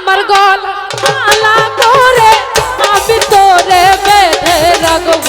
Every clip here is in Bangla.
আমার গলা করে আমি তোরে বেঁধে রাখব।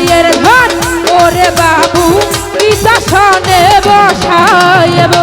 বসায়ের ঘর ওরে বাবু কি শাসনে বসায়ব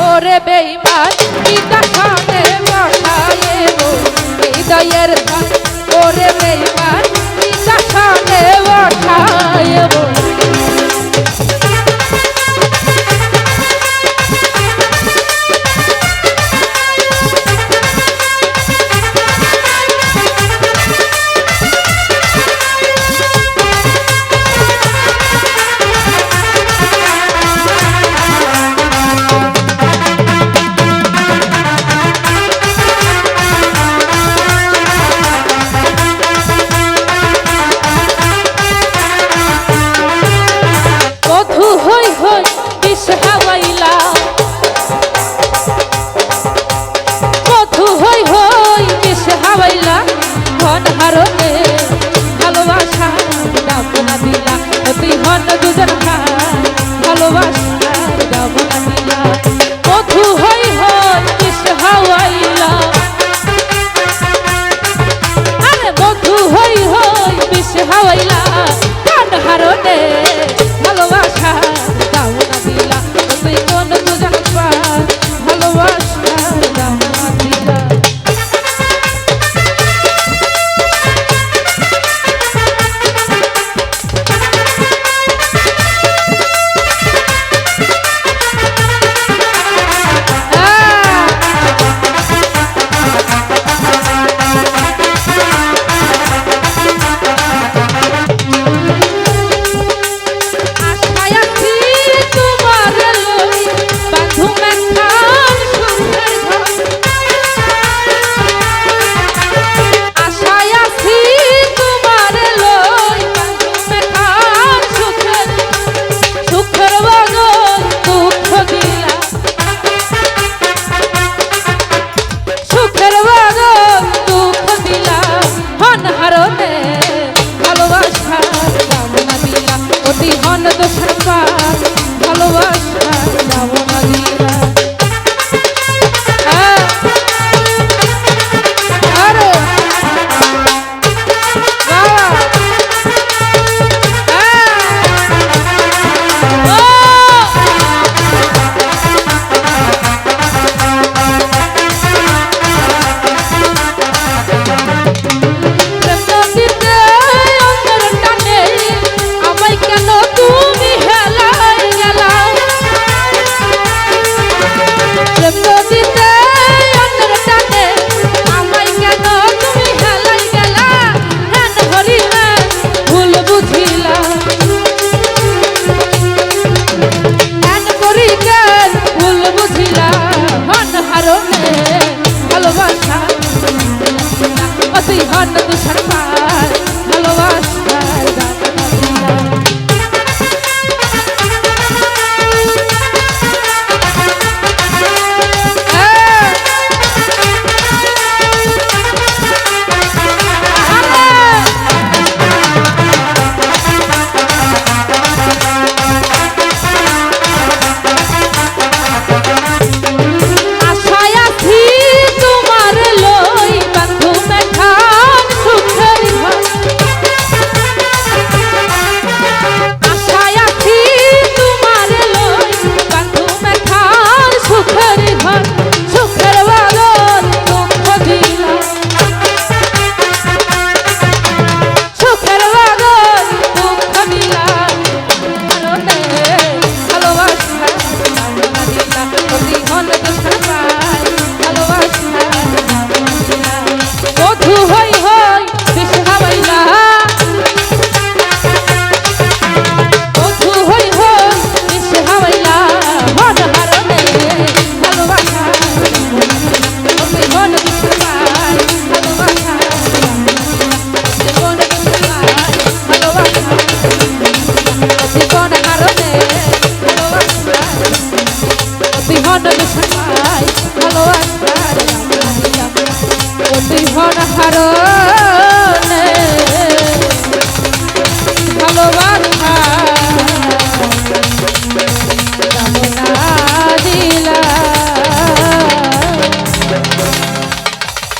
ওরে বেইমান পিতা খানে বসায়ে হৃদয়ের ওরে বেইমান পিতা খানে বসায়ে